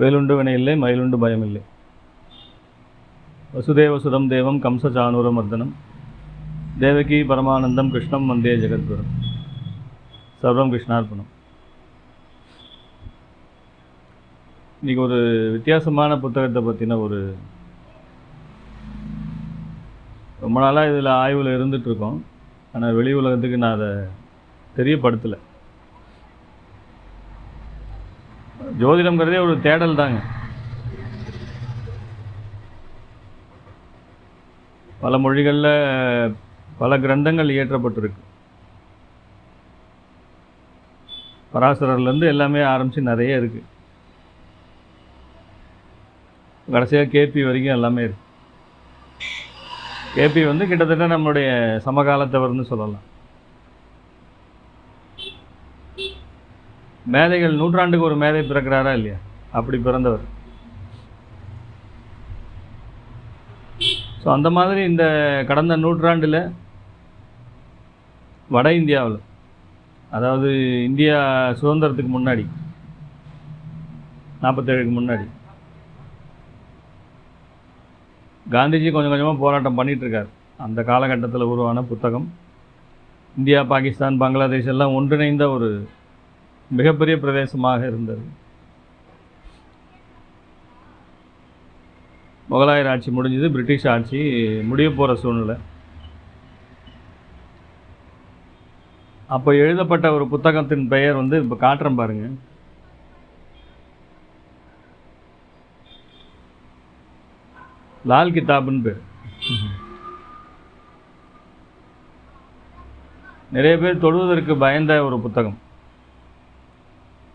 வேலுண்டு வினையில்லை மயிலுண்டு பயமில்லை வசுதேவ சுதம் தேவம் கம்ச சானூர மர்தனம். தேவகி பரமானந்தம் கிருஷ்ணம் வந்தே ஜெகத்குரும் சர்வம் கிருஷ்ணார்ப்பணம் இன்றைக்கி ஒரு வித்தியாசமான புத்தகத்தை பற்றின ஒரு ரொம்ப நாளாக இதில் ஆய்வில் இருந்துகிட்ருக்கோம் ஆனால் வெளி உலகத்துக்கு நான் அதை தெரியப்படுத்தலை. ஜோதிடம்ங்கிறதே ஒரு தேடல் தாங்க. பல மொழிகளில் பல கிரந்தங்கள் இயற்றப்பட்டிருக்கு. பராசரர்லேருந்து எல்லாமே ஆரம்பித்து நிறைய இருக்குது கடைசியாக கேபி வரைக்கும் எல்லாமே இருக்கு. கேபி வந்து கிட்டத்தட்ட நம்மளுடைய சமகாலத்தவர்னு சொல்லலாம். மேதைகள் நூற்றாண்டுக்கு ஒரு மேதை பிறக்கிறாரா இல்லையா? அப்படி பிறந்தவர். ஸோ அந்த மாதிரி இந்த கடந்த நூற்றாண்டில் வட இந்தியாவில் அதாவது இந்தியா சுதந்திரத்துக்கு முன்னாடி நாற்பத்தேழுக்கு முன்னாடி காந்திஜி கொஞ்சம் கொஞ்சமாக போராட்டம் பண்ணிகிட்ருக்கார் இருக்கார். அந்த காலகட்டத்தில் உருவான புத்தகம் இந்தியா பாகிஸ்தான் பங்களாதேஷ் எல்லாம் ஒன்றிணைந்த ஒரு மிகப்பெரிய பிரதேசமாக இருந்தது. முகலாயர் ஆட்சி முடிஞ்சது பிரிட்டிஷ் ஆட்சி முடிய போகிற சூழ்நிலை. அப்போ எழுதப்பட்ட ஒரு புத்தகத்தின் பெயர் வந்து இப்போ காட்டுறேன் பாருங்கள் லால் கிதாப்னு பேர் நிறைய பேர் தொழுவதற்கு பயந்த ஒரு புத்தகம்.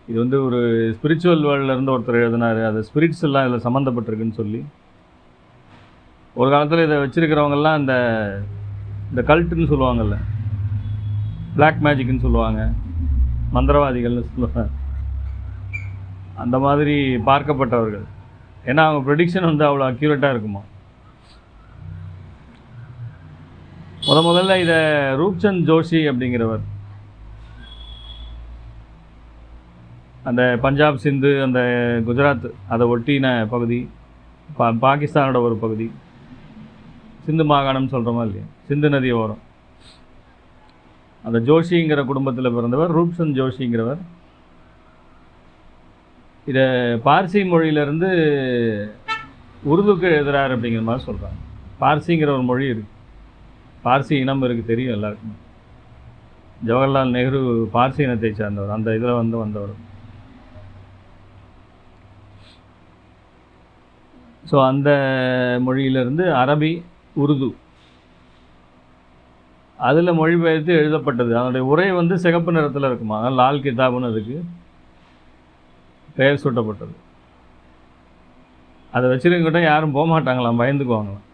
இது வந்து ஒரு ஸ்பிரிச்சுவல் வேர்ல்டிலேருந்து ஒருத்தர் எழுதினார். அது ஸ்பிரிட்ஸ் எல்லாம் இதில் சம்மந்தப்பட்டிருக்குன்னு சொல்லி. ஒரு காலத்தில் இதை வச்சுருக்கிறவங்கெல்லாம் இந்த இந்த கல்ட்டுன்னு சொல்லுவாங்கல்ல. பிளாக் மேஜிக்னு சொல்லுவாங்க. மந்திரவாதிகள்னு சொல்லுவாங்க. அந்த மாதிரி பார்க்கப்பட்டவர்கள். ஏன்னா அவங்க ப்ரெடிக்ஷன் வந்து அவ்வளோ அக்யூரேட்டாக இருக்குமா? முத முதல்ல இதை ரூப்சந்த் ஜோஷி அப்படிங்கிறவர் அந்த பஞ்சாப் சிந்து அந்த குஜராத் அதை ஒட்டின பகுதி பா பாகிஸ்தானோட ஒரு பகுதி. சிந்து மாகாணம் சொல்கிறோமா இல்லையா? சிந்து நதி ஓரம். அந்த ஜோஷிங்கிற குடும்பத்தில் பிறந்தவர் ரூப்சந்த் ஜோஷிங்கிறவர். இதை பார்சி மொழியிலேருந்து உருதுக்கு எழுதுகிறார் அப்படிங்கிற மாதிரி சொல்கிறாங்க பார்சிங்கிற ஒரு மொழி இருக்குது பார்சி இனம் இருக்குது தெரியும் எல்லாருக்குமே. ஜவஹர்லால் நேரு பார்சி இனத்தை சார்ந்தவர் அந்த இதில் வந்து வந்தவர். ஸோ அந்த மொழியிலிருந்து அரபி உருது. அதில் மொழிபெயர்த்து எழுதப்பட்டது. அதனுடைய உரை வந்து சிகப்பு நிறத்தில் இருக்குமா? அதனால் லால் கிதாபுன்னு அதுக்கு பெயர் சூட்டப்பட்டது. அதை வச்சுருக்கிட்ட யாரும் போக மாட்டாங்களாம் பயந்துக்குவாங்களாம்.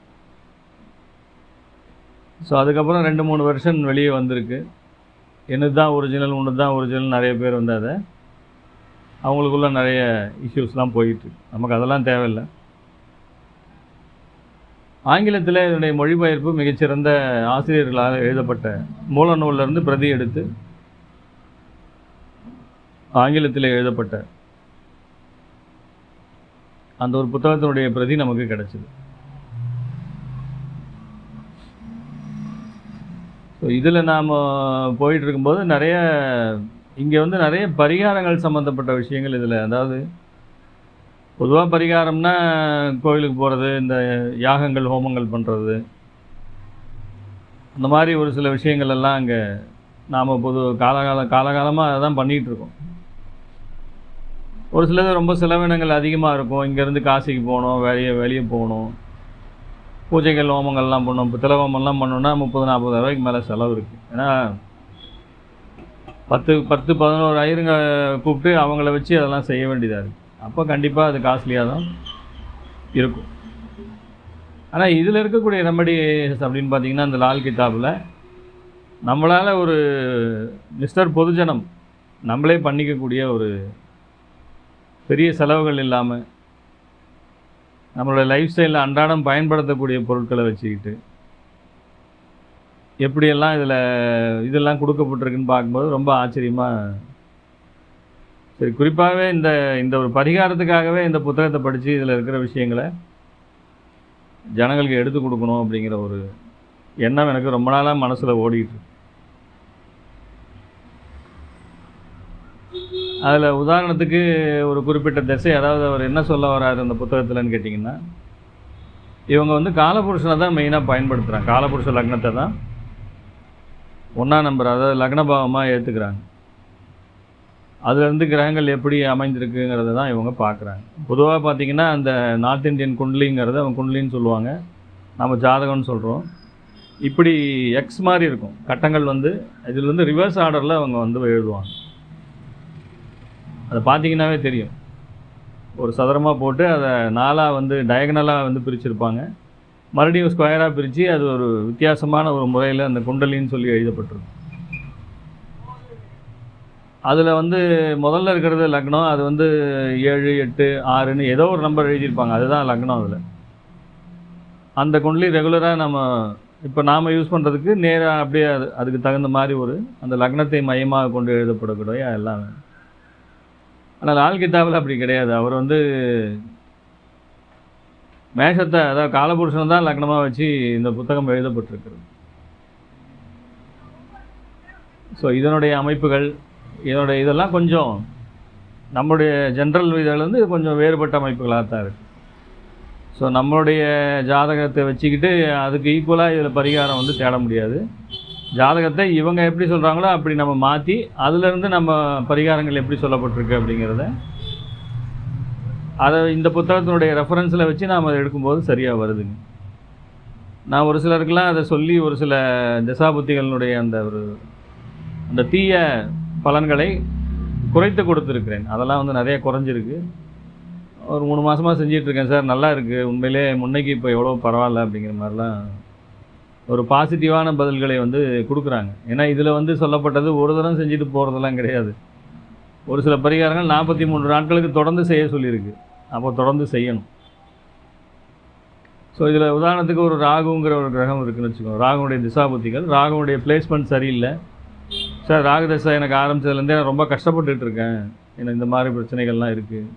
ஸோ அதுக்கப்புறம் ரெண்டு மூணு வருஷம் வெளியே வந்திருக்கு. என்னது தான் ஒரிஜினல் ஒன்று தான் ஒரிஜினல் நிறைய பேர் வந்து அதை அவங்களுக்குள்ள நிறைய இஷ்யூஸ்லாம் போயிட்டுருக்கு நமக்கு அதெல்லாம் தேவையில்லை. ஆங்கிலத்தில் இதனுடைய மொழிபெயர்ப்பு மிகச்சிறந்த ஆசிரியர்களால் எழுதப்பட்ட மூல நூலிலிருந்து பிரதி எடுத்து ஆங்கிலத்தில் எழுதப்பட்ட அந்த ஒரு புத்தகத்தினுடைய பிரதி நமக்கு கிடைச்சிது. ஸோ இதில் நாம் போயிட்டு இருக்கும்போது நிறைய இங்கே வந்து நிறைய பரிகாரங்கள் சம்மந்தப்பட்ட விஷயங்கள் இதில். அதாவது பொதுவாக பரிகாரம்னா கோயிலுக்கு போகிறது இந்த யாகங்கள் ஹோமங்கள் பண்ணுறது அந்த மாதிரி ஒரு சில விஷயங்கள் எல்லாம் அங்கே நாம் பொது காலகால காலகாலமாக அதை தான் பண்ணிகிட்டு இருக்கோம். ஒரு சிலது ரொம்ப செலவினங்கள் அதிகமாக இருக்கும். இங்கேருந்து காசிக்கு போகணும் வெளியே வெளியே போகணும் பூஜைகள் ஹோமங்கள்லாம் பண்ணணும் இப்போ திலவமெல்லாம் பண்ணோன்னா முப்பது நாற்பது ரூபாய்க்கு மேலே செலவு இருக்குது ஏன்னா பத்து பத்து பதினோரு ஐயருங்க கூப்பிட்டு அவங்கள வச்சு அதெல்லாம் செய்ய வேண்டியதாக இருக்குது அப்போ கண்டிப்பாக அது காஸ்ட்லியாக தான் இருக்கும். ஆனால் இதில் இருக்கக்கூடிய ரெமடிஸ் அப்படின்னு பார்த்தீங்கன்னா அந்த லால் கிதாபில் நம்மளால் ஒரு மிஸ்டர் பொதுஜனம் நம்மளே பண்ணிக்கக்கூடிய ஒரு பெரிய செலவுகள் இல்லாமல் நம்மளோட லைஃப் ஸ்டைலில் அன்றாடம் பயன்படுத்தக்கூடிய பொருட்களை வச்சுக்கிட்டு எப்படியெல்லாம் இதில் இதெல்லாம் கொடுக்கப்பட்டிருக்குன்னு பார்க்கும்போது ரொம்ப ஆச்சரியமாக சரி குறிப்பாகவே இந்த இந்த ஒரு பரிகாரத்துக்காகவே இந்த புத்தகத்தை படித்து இதில் இருக்கிற விஷயங்களை ஜனங்களுக்கு எடுத்து கொடுக்கணும் அப்படிங்கிற ஒரு எண்ணம் எனக்கு ரொம்ப நாளாக மனசில் ஓடிட்டு அதில் உதாரணத்துக்கு ஒரு குறிப்பிட்ட திசை அதாவது அவர் என்ன சொல்ல வராரு அந்த புத்தகத்தில்னு கேட்டிங்கன்னா இவங்க வந்து காலபுருஷனை தான் மெயினாக பயன்படுத்துகிறாங்க காலபுருஷ லக்னத்தை தான் ஒன்றா நம்பர் அதாவது லக்னபாவமாக ஏற்றுக்கிறாங்க அதுலேருந்து கிரகங்கள் எப்படி அமைந்திருக்குங்கிறத தான் இவங்க பார்க்குறாங்க. பொதுவாக பார்த்தீங்கன்னா அந்த நார்த் இந்தியன் குண்ட்லிங்கிறத அவங்க குண்ட்லின்னு சொல்லுவாங்க. நம்ம ஜாதகம்னு சொல்கிறோம் இப்படி எக்ஸ் மாதிரி இருக்கும். கட்டங்கள் வந்து இதில் வந்து ரிவர்ஸ் ஆர்டரில் அவங்க வந்து எழுதுவாங்க. அதை பார்த்தீங்கன்னாவே தெரியும். ஒரு சதுரமாக போட்டு அதை நாலாக வந்து டயகனலாக வந்து பிரிச்சுருப்பாங்க. மறுபடியும் ஸ்கொயராக பிரித்து அது ஒரு வித்தியாசமான ஒரு முறையில் அந்த குண்டலின்னு சொல்லி எழுதப்பட்டிருக்கும். அதில் வந்து முதல்ல இருக்கிறது லக்னம் அது வந்து ஏழு எட்டு ஆறுன்னு ஏதோ ஒரு நம்பர் எழுதியிருப்பாங்க. அதுதான் லக்னம் அதில். அந்த குண்டலி ரெகுலராக நம்ம இப்போ நாம் யூஸ் பண்ணுறதுக்கு நேராக அப்படியே அது அதுக்கு தகுந்த மாதிரி ஒரு அந்த லக்னத்தை மையமாக கொண்டு எழுதப்படக்கூடிய எல்லாமே. ஆனால் லால் கிதாபில் அப்படி கிடையாது. அவர் வந்து மேஷத்தை அதாவது காலபுருஷனை தான் லக்னமாக வச்சு இந்த புத்தகம் எழுதப்பட்டிருக்கிறது. ஸோ இதனுடைய அமைப்புகள் இதோட இதெல்லாம் கொஞ்சம் நம்முடைய ஜென்ரல் இதிலேருந்து கொஞ்சம் வேறுபட்ட அமைப்புகளாக தான் இருக்குது ஸோ நம்மளுடைய ஜாதகத்தை வச்சுக்கிட்டு அதுக்கு ஈக்குவலாக இதில் பரிகாரம் வந்து தேட முடியாது. ஜாதகத்தை இவங்க எப்படி சொல்கிறாங்களோ அப்படி நம்ம மாற்றி அதுலேருந்து நம்ம பரிகாரங்கள் எப்படி சொல்லப்பட்டிருக்கு அப்படிங்கிறத அதை இந்த புத்தகத்தினுடைய ரெஃபரன்ஸில் வச்சு நாம் அதை எடுக்கும்போது சரியாக வருதுங்க. நான் ஒரு சிலருக்கெல்லாம் அதை சொல்லி ஒரு சில தசாபுத்திகளினுடைய அந்த ஒரு அந்த தீய பலன்களை குறைத்து கொடுத்துருக்கிறேன். அதெல்லாம் வந்து நிறைய குறைஞ்சிருக்கு. ஒரு மூணு மாதமாக செஞ்சிட்ருக்கேன் சார். நல்லா இருக்குது உண்மையிலே முன்னைக்கு இப்போ எவ்வளோ பரவாயில்ல அப்படிங்கிற மாதிரிலாம் ஒரு பாசிட்டிவான பதில்களை வந்து கொடுக்குறாங்க. ஏன்னா இதில் வந்து சொல்லப்பட்டது ஒரு தரம் செஞ்சுட்டு போகிறதெல்லாம் கிடையாது. ஒரு சில பரிகாரங்கள் நாற்பத்தி மூணு நாட்களுக்கு தொடர்ந்து செய்ய சொல்லியிருக்கு. அப்போ தொடர்ந்து செய்யணும். ஸோ இதில் உதாரணத்துக்கு ஒரு ராகுங்கிற ஒரு கிரகம் இருக்குதுன்னு வச்சுக்கோங்க. ராகுனுடைய திசாபுத்திகள் ராகுனுடைய பிளேஸ்மெண்ட் சரியில்லை. சார் ராகதேசா எனக்கு ஆரம்பிச்சதுலேருந்தே நான் ரொம்ப கஷ்டப்பட்டுட்டு இருக்கேன் எனக்கு இந்த மாதிரி பிரச்சனைகள்லாம் இருக்குது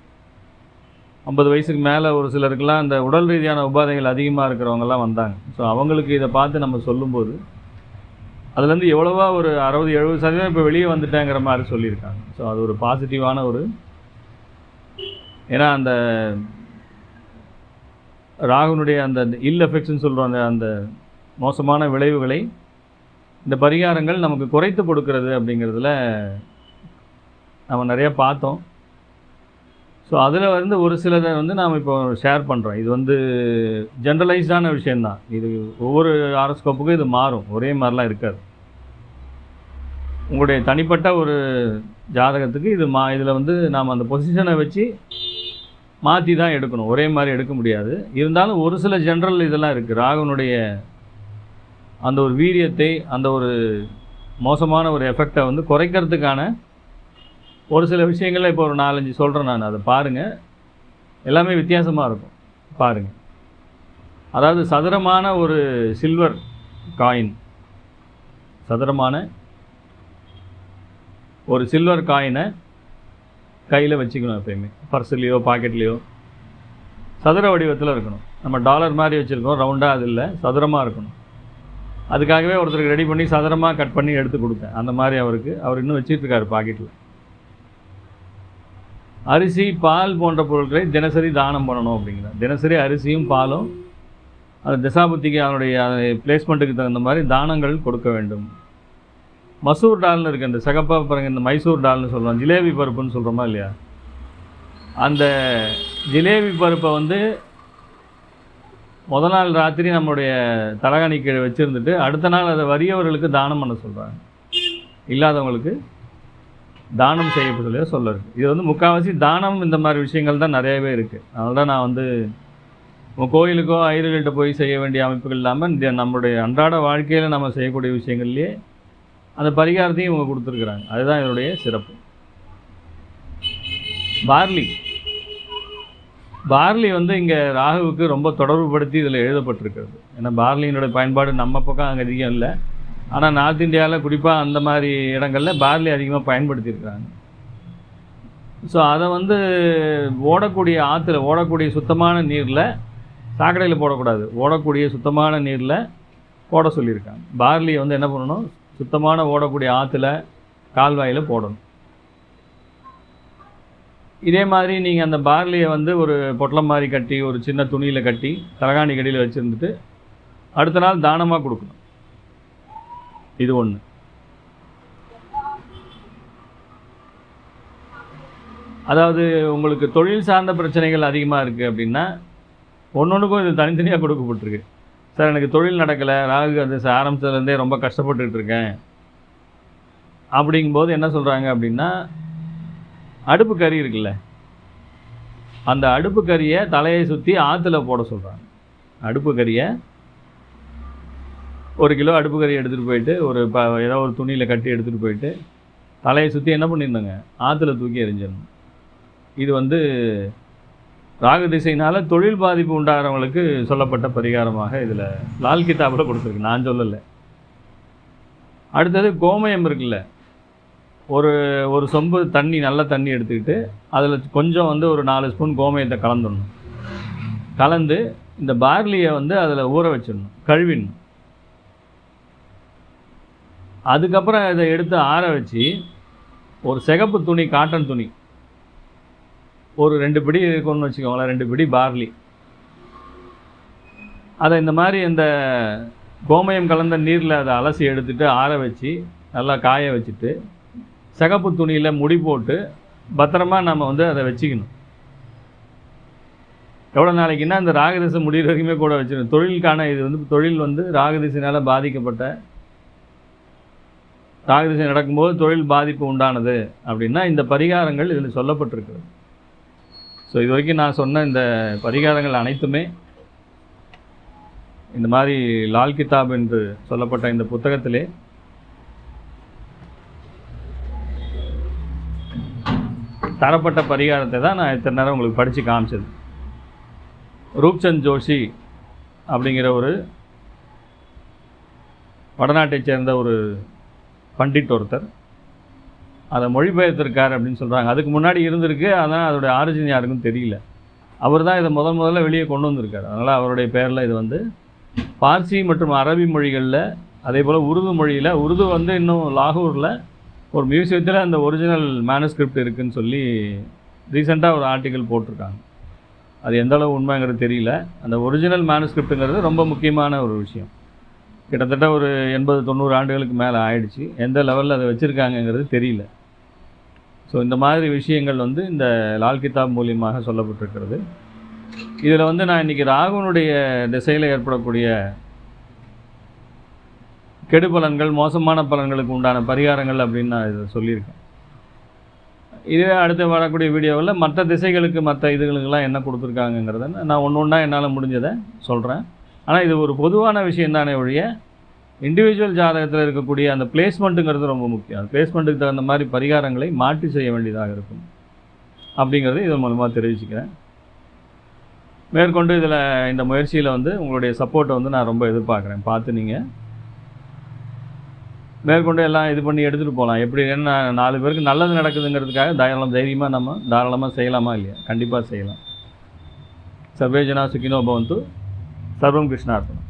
ஐம்பது வயசுக்கு மேலே ஒரு சிலருக்கெல்லாம் அந்த உடல் ரீதியான உபாதைகள் அதிகமாக இருக்கிறவங்கெல்லாம் வந்தாங்க. ஸோ அவங்களுக்கு இதை பார்த்து நம்ம சொல்லும்போது அதுலேருந்து எவ்வளவா ஒரு அறுபது எழுபது சதவீதம் இப்போ வெளியே வந்துட்டேங்கிற மாதிரி சொல்லியிருக்காங்க. ஸோ அது ஒரு பாசிட்டிவான ஒரு ஏன்னா அந்த ராகுனுடைய அந்த இல் எஃபெக்ட்ஸ்னு சொல்கிற அந்த அந்த மோசமான விளைவுகளை இந்த பரிகாரங்கள் நமக்கு குறைத்து கொடுக்கறது அப்படிங்கிறதுல நம்ம நிறைய பார்த்தோம். ஸோ அதில் வந்து ஒரு சிலதை வந்து நாம் இப்போ ஷேர் பண்ணுறோம் இது வந்து ஜென்ரலைஸ்டான விஷயந்தான் இது ஒவ்வொரு ஆரோஸ்கோப்புக்கும் இது மாறும். ஒரே மாதிரிலாம் இருக்காது. உங்களுடைய தனிப்பட்ட ஒரு ஜாதகத்துக்கு இது மா இதில் வந்து நாம் அந்த பொசிஷனை வச்சு மாற்றி தான் எடுக்கணும். ஒரே மாதிரி எடுக்க முடியாது. இருந்தாலும் ஒரு சில ஜென்ரல் இதெல்லாம் இருக்குது ராகுனுடைய அந்த ஒரு வீரியத்தை அந்த ஒரு மோசமான ஒரு எஃபெக்டை வந்து குறைக்கிறதுக்கான ஒரு சில விஷயங்களை இப்போ ஒரு நாலஞ்சு சொல்கிறேன் நான். அதை பாருங்கள் எல்லாமே வித்தியாசமாக இருக்கும். பாருங்கள் அதாவது சதுரமான ஒரு சில்வர் காயின் சதுரமான ஒரு சில்வர் காயினை கையில் வச்சுக்கணும் எப்பயுமே. பர்ஸ்லேயோ பாக்கெட்லேயோ சதுர வடிவத்தில் இருக்கணும். நம்ம டாலர் மாதிரி வச்சுருக்கோம். ரவுண்டாக அது இல்லை. சதுரமாக இருக்கணும். அதுக்காகவே ஒருத்தருக்கு ரெடி பண்ணி சதுரமாக கட் பண்ணி எடுத்து கொடுத்தேன். அந்த மாதிரி அவருக்கு. அவர் இன்னும் வச்சிட்ருக்காரு பாக்கெட்டில் அரிசி பால் போன்ற பொருட்களை தினசரி தானம் பண்ணணும் அப்படிங்கிறார். தினசரி அரிசியும் பாலும் அந்த திசாபுத்திக்கு அவனுடைய பிளேஸ்மெண்ட்டுக்கு தகுந்த மாதிரி தானங்கள் கொடுக்க வேண்டும். மசூர் டால்னு இருக்குது இந்த சகப்பா பாருங்க இந்த மைசூர் டால்னு சொல்கிறோம் ஜிலேபி பருப்புன்னு சொல்கிறோமா இல்லையா? அந்த ஜிலேபி பருப்பை வந்து முத நாள் ராத்திரி நம்மளுடைய தலகாணி கீழே வச்சுருந்துட்டு அடுத்த நாள் அதை வறியவர்களுக்கு தானம் பண்ண சொல்கிறாங்க இல்லாதவங்களுக்கு தானம் செய்ய சொல்லி சொல்ல இது வந்து முக்கால்வாசி தானம் இந்த மாதிரி விஷயங்கள் தான் நிறையவே இருக்குது அதனால தான் நான் வந்து கோயிலுக்கோ ஐயர்கள்ட்ட போய் செய்ய வேண்டிய அமைப்புகள் இல்லாமல் இந்த நம்மளுடைய அன்றாட வாழ்க்கையில் நம்ம செய்யக்கூடிய விஷயங்கள்லேயே அந்த பரிகாரத்தையும் இவங்க கொடுத்துருக்குறாங்க. அதுதான் இதனுடைய சிறப்பு. பார்லி. பார்லி வந்து இங்கே ராகுவுக்கு ரொம்ப தொடர்புபடுத்தி இதில் எழுதப்பட்டிருக்கிறது. ஏன்னா பார்லியினுடைய பயன்பாடு நம்ம பக்கம் அங்கே அதிகம் இல்லை. ஆனால் நார்த் இந்தியாவில் குறிப்பாக அந்த மாதிரி இடங்களில் பார்லி அதிகமாக பயன்படுத்தியிருக்கிறாங்க. ஸோ அதை வந்து ஓடக்கூடிய ஆற்றுல ஓடக்கூடிய சுத்தமான நீரில் சாக்கடையில் போடக்கூடாது. ஓடக்கூடிய சுத்தமான நீரில் போட சொல்லியிருக்காங்க. பார்லியை வந்து என்ன பண்ணணும்? சுத்தமான ஓடக்கூடிய ஆற்றுல கால்வாயில் போடணும். இதே மாதிரி நீங்கள் அந்த பார்லியை வந்து ஒரு பொட்டலம் மாதிரி கட்டி ஒரு சின்ன துணியில் கட்டி தலகாணி கடியில் வச்சுருந்துட்டு அடுத்த நாள் தானமாக கொடுக்கணும். இது ஒன்று அதாவது உங்களுக்கு தொழில் சார்ந்த பிரச்சனைகள் அதிகமாக இருக்குது அப்படின்னா ஒன்றொன்றுக்கும் இது தனித்தனியாக கொடுக்கப்பட்டிருக்கு. சார் எனக்கு தொழில் நடக்கலை ராகு அது ஆரம்பிச்சதுலேருந்தே ரொம்ப கஷ்டப்பட்டுக்கிட்டு இருக்கேன். அப்படிங்கும்போது என்ன சொல்கிறாங்க அப்படின்னா அடுப்பு கறி இருக்குல்ல? அந்த அடுப்பு கறியை தலையை சுற்றி ஆற்றுல போட சொல்கிறாங்க அடுப்பு கறியை ஒரு கிலோ அடுப்பு கறி எடுத்துகிட்டு போயிட்டு ஒரு ப ஏதோ ஒரு துணியில் கட்டி எடுத்துகிட்டு போயிட்டு தலையை சுற்றி என்ன பண்ணியிருந்தாங்க? ஆற்றுல தூக்கி எரிஞ்சிடணும் இது வந்து ராகு திசையினால் தொழில் பாதிப்பு உண்டாகிறவங்களுக்கு சொல்லப்பட்ட பரிகாரமாக இதில் லால் கிதாபில் கொடுத்துருக்கு. நான் சொல்லலை. அடுத்தது கோமயம் இருக்குல்ல? ஒரு ஒரு சொம்பு தண்ணி நல்ல தண்ணி எடுத்துக்கிட்டு அதில் கொஞ்சம் வந்து ஒரு நாலு ஸ்பூன் கோமயத்தை கலந்துடணும். கலந்து இந்த பார்லியை வந்து அதில் ஊற வச்சிடணும் கழுவிடணும். அதுக்கப்புறம் இதை எடுத்து ஆற வச்சு ஒரு சிகப்பு துணி காட்டன் துணி. ஒரு ரெண்டு பிடி இருக்குன்னு வச்சுக்கோங்களேன் ரெண்டு பிடி பார்லி. அதை இந்த மாதிரி இந்த கோமயம் கலந்த நீரில் அதை அலசி எடுத்துகிட்டு ஆற வச்சு நல்லா காய வச்சுட்டு சிகப்பு துணியில் முடி போட்டு பத்திரமா நம்ம வந்து அதை வச்சுக்கணும். எவ்வளோ நாளைக்குன்னா இந்த ராகதிசை முடிகிற வரைக்குமே கூட வச்சுக்கணும். தொழிலுக்கான இது வந்து தொழில் வந்து ராகதிசைனால் பாதிக்கப்பட்ட ராகதிசை நடக்கும்போது தொழில் பாதிப்பு உண்டானது அப்படின்னா இந்த பரிகாரங்கள் இதில் சொல்லப்பட்டிருக்கிறது. ஸோ இது வரைக்கும் நான் சொன்ன இந்த பரிகாரங்கள் அனைத்துமே இந்த மாதிரி லால் கிதாப் என்று சொல்லப்பட்ட இந்த புத்தகத்திலே தரப்பட்ட பரிகாரத்தை தான் நான் இத்தனை நேரம் உங்களுக்கு படித்து காமிச்சது. ரூப்சந்த் ஜோஷி அப்படிங்கிற ஒரு வடநாட்டைச் சேர்ந்த ஒரு பண்டிட் ஒருத்தர். அதை மொழிபெயர்த்திருக்கார் அப்படின்னு சொல்கிறாங்க அதுக்கு முன்னாடி இருந்திருக்கு ஆனால் அதோடைய ஆரிஜின் யாருக்கும் தெரியல. அவர் தான் இதை முதல் முதல்ல வெளியே கொண்டு வந்திருக்கார். அதனால் அவருடைய பேரில் இது வந்து பார்சி மற்றும் அரபி மொழிகளில் அதே போல் உருது மொழியில் உருது வந்து இன்னும் லாகூரில் ஒரு மியூசியத்தில் அந்த ஒரிஜினல் மேனுஸ்கிரிப்ட் இருக்குன்னு சொல்லி ரீசெண்டாக ஒரு ஆர்டிக்கல் போட்டிருக்காங்க. அது எந்த அளவு உண்மைங்கிறது தெரியல. அந்த ஒரிஜினல் மேனுஸ்கிரிப்ட்டுங்கிறது ரொம்ப முக்கியமான ஒரு விஷயம். கிட்டத்தட்ட ஒரு எண்பது தொண்ணூறு ஆண்டுகளுக்கு மேலே ஆயிடுச்சு. எந்த லெவலில் அதை வச்சுருக்காங்கங்கிறது தெரியல. ஸோ இந்த மாதிரி விஷயங்கள் வந்து இந்த லால் கிதாப் மூலியமாக சொல்லப்பட்டிருக்கிறது. இதில் வந்து நான் இன்றைக்கி ராகுனுடைய திசையில் ஏற்படக்கூடிய கெடு பலன்கள் மோசமான பலன்களுக்கு உண்டான பரிகாரங்கள் அப்படின்னு நான் இதை சொல்லியிருக்கேன். இதுவே அடுத்து வரக்கூடிய வீடியோவில் மற்ற திசைகளுக்கு மற்ற இதுகளுக்கெல்லாம் என்ன கொடுத்துருக்காங்கங்கிறத நான் ஒன்று ஒன்றா என்னால் முடிஞ்சதை சொல்கிறேன் ஆனால் இது ஒரு பொதுவான விஷயம் தானே ஒழிய இண்டிவிஜுவல் ஜாதகத்தில் இருக்கக்கூடிய அந்த பிளேஸ்மெண்ட்டுங்கிறது ரொம்ப முக்கியம். அந்த பிளேஸ்மெண்ட்டுக்கு தகுந்த மாதிரி பரிகாரங்களை மாற்றி செய்ய வேண்டியதாக இருக்கும் அப்படிங்கிறது இதன் மூலமாக தெரிவிச்சுக்கிறேன். மேற்கொண்டு இதில் இந்த முயற்சியில் வந்து உங்களுடைய சப்போர்ட்டை வந்து நான் ரொம்ப எதிர்பார்க்குறேன். பார்த்து நீங்கள் மேற்கொண்டு எல்லாம் இது பண்ணி எடுத்துகிட்டு போகலாம் எப்படி என்ன நாலு பேருக்கு நல்லது நடக்குதுங்கிறதுக்காக தாராளம் தைரியமாக நம்ம தாராளமாக செய்யலாமா இல்லையா? கண்டிப்பாக செய்யலாம். சர்வேஜனா சுகினோ பவந்து. சர்வம் கிருஷ்ணார்த்தம்